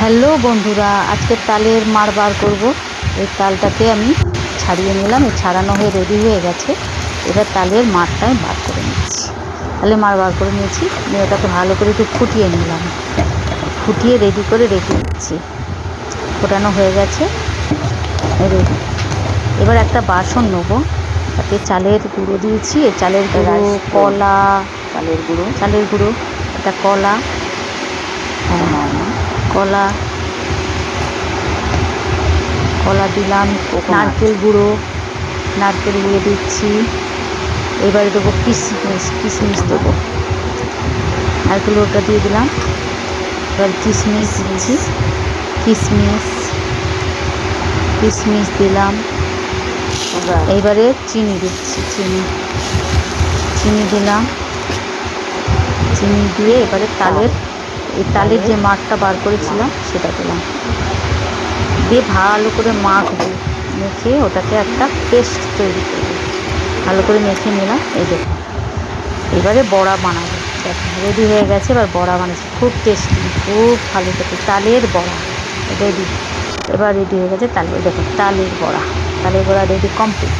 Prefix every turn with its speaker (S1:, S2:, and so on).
S1: Hello বন্ধুরা আজকে তালের মার বার করব। এই তালটাকে আমি ছাড়িয়ে নিলাম এই ছাড়ানো হয়ে রেডি হয়ে গেছে। এবার তালের মাড়টা আমি বার করে নিচ্ছি। তালের মার বার করে নিয়েছি নিয়ে ওটাকে ভালো করে একটু ফুটিয়ে নিলাম। ফুটিয়ে রেডি করে রেখে দিচ্ছি। ফোটানো হয়ে গেছে। রেডি এবার একটা বাসন নেব। তাতে চালের গুঁড়ো দিয়েছি এই চালের গুঁড়ো। কলা
S2: চালের গুঁড়ো।
S1: চালের গুঁড়ো একটা কলা হ্যাঁ, কলা কলা দিলাম নারকেল গুঁড়ো নারকেল গুঁড়ো দিচ্ছি। এবারে দেবো কিশমিশ কিশমিশ দেবো। নারকেল গুঁড়োটা দিয়ে দিলাম। এবার কিশমিশ দিচ্ছি। কিশমিশ কিশমিশ দিলাম। এইবারে চিনি দিচ্ছি চিনি। চিনি দিলাম। চিনি দিয়ে এবারে তালের এই তালের যে মাঠটা বার করেছিলাম, সেটা দিলাম। দিয়ে ভালো করে মাখবো, মেখে ওটাকে একটা পেস্ট তৈরি করব। ভালো করে মেখে নিলাম, এই দেখো এবারে বড়া বানাবো। দেখো রেডি হয়ে গেছে, এবার বড়া বানাচ্ছি। খুব টেস্টি খুব ভালো খেতে। তালের বড়া রেডি এবার রেডি হয়ে গেছে তালের দেখো তালের বড়া। তালের বড়া রেডি কমপ্লিট